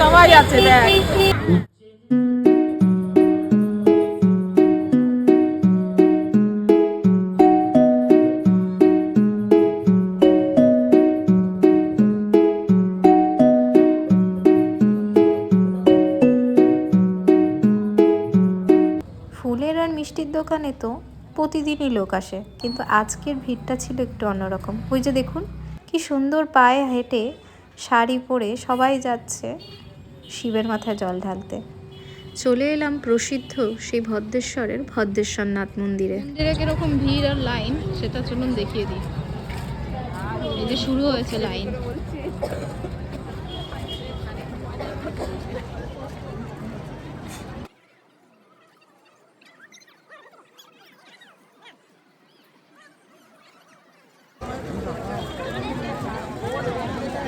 সবাই আছে ফুলের আর মিষ্টির দোকানে তো প্রতিদিনই লোক আসে, কিন্তু আজকের ভিড়টা ছিল একটু অন্যরকম। ওই যে দেখুন, কি সুন্দর পায়ে হেঁটে শাড়ি পরে সবাই যাচ্ছে শিবের মাথায় জল ঢালতে। চলে এলাম প্রসিদ্ধ সেই ভদ্রেশ্বরের ভদ্রেশ্বরনাথ মন্দিরে। মন্দিরে কীরকম ভিড় আর লাইন সেটা চলুন দেখিয়ে দিই। এই যে শুরু হয়েছে লাইন।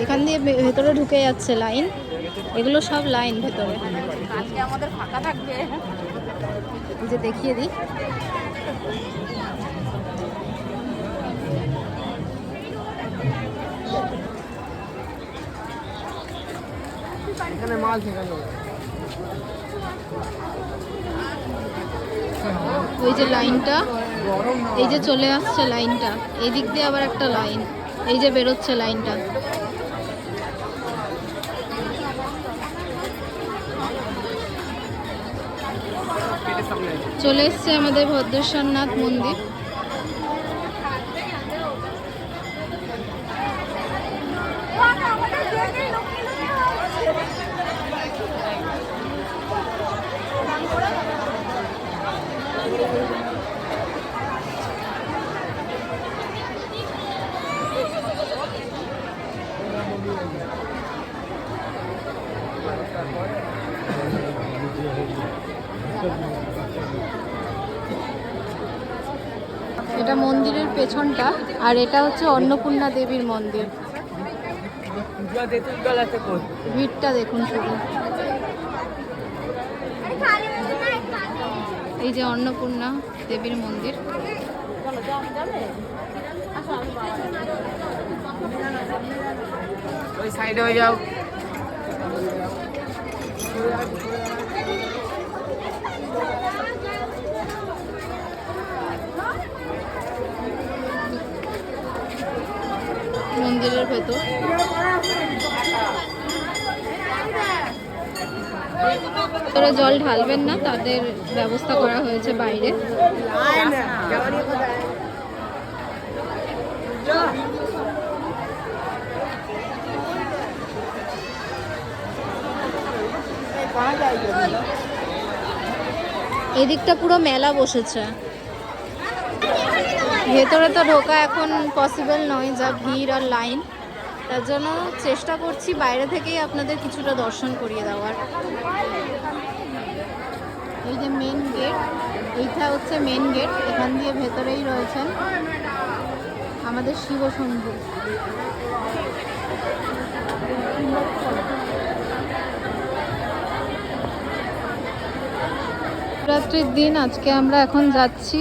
এখান দিয়ে ভেতরে ঢুকে যাচ্ছে লাইন। এগুলো সব লাইন ভেতরে। আজকে আমাদের ফাঁকা থাকবে। যে দেখিয়ে দিই। ওই যে লাইনটা এই যে চলে আসছে লাইনটা। এই দিক দিয়ে আবার একটা লাইন। এই যে বেরোচ্ছে লাইনটা। চলে এসছে আমাদের ভদ্রেশ্বরনাথ মন্দির এটা মন্দিরের পেছনটা, আর এটা হচ্ছে অন্নপূর্ণা দেবীর মন্দির। ভিড়টা দেখুন শুধু। এই যে অন্নপূর্ণা দেবীর মন্দির। ওই সাইডে যাও। মন্দিরের ভেতর। তারা জল ঢালবেন না, তাদের ব্যবস্থা করা হয়েছে বাইরে। এদিকটা পুরো মেলা বসেছে। ভেতরে তো ঢোকা এখন পসিবল নয়, যা ভিড় আর লাইন তার জন্য চেষ্টা করছি বাইরে থেকেই আপনাদের কিছুটা দর্শন করিয়ে দেওয়ার। এই যে মেন গেট এইটা হচ্ছে মেন গেট এখান দিয়ে ভেতরেই রয়েছেন আমাদের শিবশম্ভু রাত্রির দিন, আজকে আমরা এখন যাচ্ছি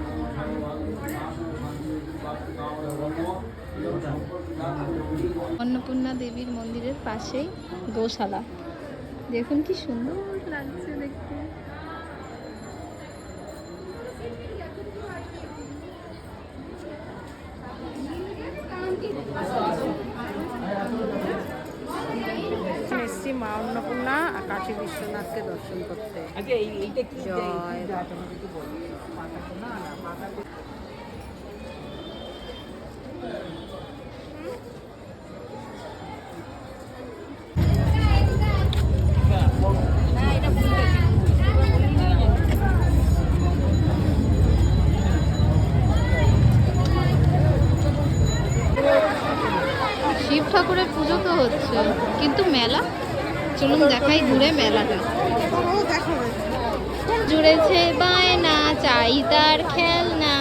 অন্নপূর্ণা দেবীর মন্দিরের পাশেই গোশালা। দেখুন কি সুন্দর লাগছে দেখতে। এসছি মা অন্নপূর্ণা আর কাশী বিশ্বনাথকে দর্শন করতে। জয় শিব ঠাকুরের পুজো তো হচ্ছে কিন্তু মেলা? চলুন দেখাই ঘুরে মেলাটা। জুড়েছে বায়না চাই তার খেলনা।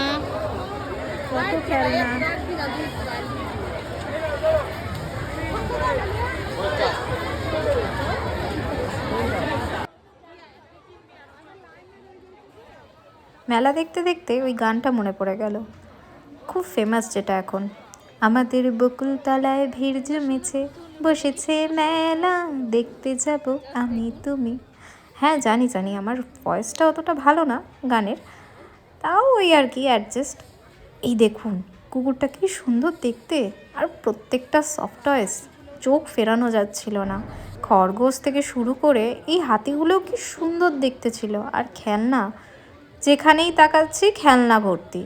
মেলা দেখতে দেখতে ওই গানটা মনে পড়ে গেল। খুব ফেমাস যেটা এখন। আমাদের বকুল তলায় ভিড় জমেছে, বসেছে মেলা, দেখতে যাব আমি তুমি। হ্যাঁ জানি জানি, আমার ভয়েসটা অতটা ভালো না গানের। তাও ওই আর কি অ্যাডজাস্ট এই দেখুন, কুকুরটা কি সুন্দর দেখতে। আর প্রত্যেকটা সফট টয়েস চোখ ফেরানো যাচ্ছিল না। খরগোশ থেকে শুরু করে এই হাতিগুলোও কি সুন্দর দেখতে ছিল। আর খেলনা, যেখানেই তাকাচ্ছি খেলনা ভর্তি।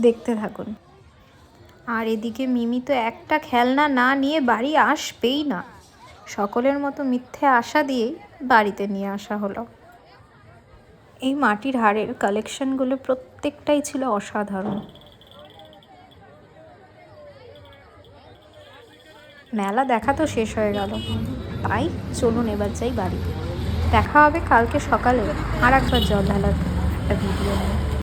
দেখতে থাকুন। আর এদিকে মিমি তো একটা খেলনা না নিয়ে বাড়ি আসবেই না। সকলের মতো মিথ্যে আশা দিয়েই বাড়িতে নিয়ে আসা হলো। এই মাটির হাড়ের কালেকশনগুলো প্রত্যেকটাই ছিল অসাধারণ। মেলা দেখা তো শেষ হয়ে গেল। তাই চলুন এবার যাই বাড়ি দেখা হবে কালকে সকালে। আর একবার জল ঢালার একটা ভিডিও নিয়ে।